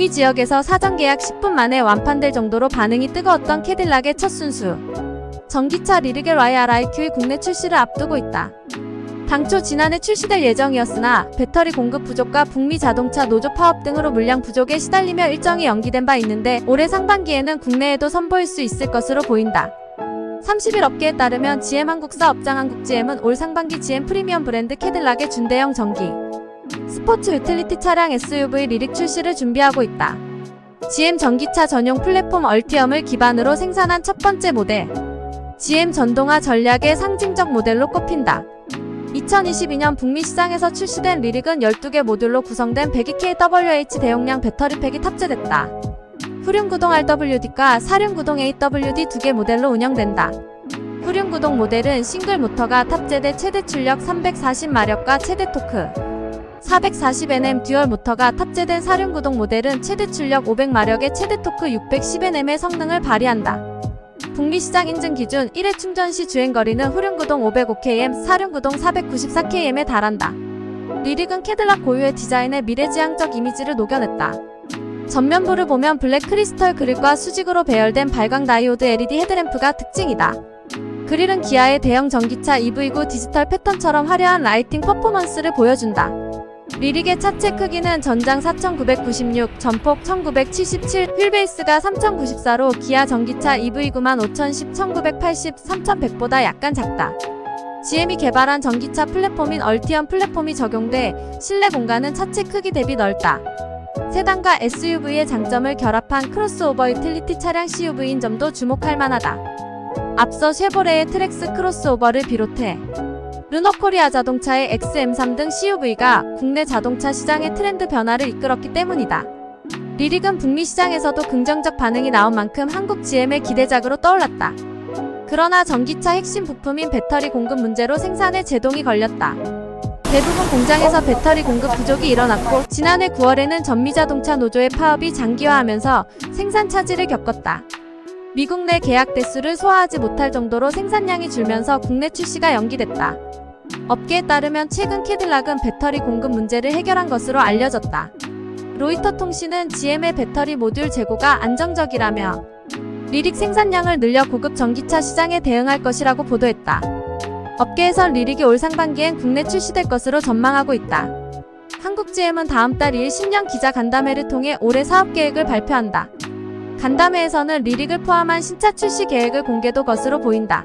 북미 지역에서 사전 계약 10분 만에 완판될 정도로 반응이 뜨거웠던 캐딜락의 첫 순수. 전기차 리르겔 YRIQ의 국내 출시를 앞두고 있다. 당초 지난해 출시될 예정이었으나 배터리 공급 부족과 북미 자동차 노조 파업 등으로 물량 부족에 시달리며 일정이 연기된 바 있는데 올해 상반기에는 국내에도 선보일 수 있을 것으로 보인다. 30일 업계에 따르면 GM 한국사 업장 한국 GM은 올 상반기 GM 프리미엄 브랜드 캐딜락의 준대형 전기 스포츠 유틸리티 차량 SUV 리릭 출시를 준비하고 있다. GM 전기차 전용 플랫폼 얼티엄을 기반으로 생산한 첫 번째 모델. GM 전동화 전략의 상징적 모델로 꼽힌다. 2022년 북미 시장에서 출시된 리릭은 12개 모듈로 구성된 102kWh 대용량 배터리팩이 탑재됐다. 후륜구동 RWD과 사륜구동 AWD 두 개 모델로 운영된다. 후륜구동 모델은 싱글 모터가 탑재돼 최대 출력 340마력과 최대 토크 440Nm 듀얼 모터가 탑재된 사륜구동 모델은 최대 출력 500마력의 최대 토크 610Nm의 성능을 발휘한다. 북미 시장 인증 기준 1회 충전 시 주행거리는 후륜구동 505km, 사륜구동 494km에 달한다. 리릭은 캐딜락 고유의 디자인에 미래지향적 이미지를 녹여냈다. 전면부를 보면 블랙 크리스털 그릴과 수직으로 배열된 발광 다이오드 LED 헤드램프가 특징이다. 그릴은 기아의 대형 전기차 EV9 디지털 패턴처럼 화려한 라이팅 퍼포먼스를 보여준다. 리릭의 차체 크기는 전장 4996, 전폭 1977, 휠베이스가 3094로 기아 전기차 EV9만 5010, 1980, 3100보다 약간 작다. GM이 개발한 전기차 플랫폼인 얼티엄 플랫폼이 적용돼 실내 공간은 차체 크기 대비 넓다. 세단과 SUV의 장점을 결합한 크로스오버 유틸리티 차량 CUV인 점도 주목할 만하다. 앞서 쉐보레의 트렉스 크로스오버를 비롯해 르노코리아 자동차의 XM3 등 CUV가 국내 자동차 시장의 트렌드 변화를 이끌었기 때문이다. 리릭은 북미 시장에서도 긍정적 반응이 나온 만큼 한국 GM의 기대작으로 떠올랐다. 그러나 전기차 핵심 부품인 배터리 공급 문제로 생산에 제동이 걸렸다. 대부분 공장에서 배터리 공급 부족이 일어났고 지난해 9월에는 전미자동차 노조의 파업이 장기화하면서 생산 차질을 겪었다. 미국 내 계약 대수를 소화하지 못할 정도로 생산량이 줄면서 국내 출시가 연기됐다. 업계에 따르면 최근 캐딜락은 배터리 공급 문제를 해결한 것으로 알려졌다. 로이터 통신은 GM의 배터리 모듈 재고가 안정적이라며 리릭 생산량을 늘려 고급 전기차 시장에 대응할 것이라고 보도했다. 업계에선 리릭이 올 상반기엔 국내 출시될 것으로 전망하고 있다. 한국 GM은 다음 달 2일 신년 기자 간담회를 통해 올해 사업 계획을 발표한다. 간담회에서는 리릭을 포함한 신차 출시 계획을 공개도 것으로 보인다.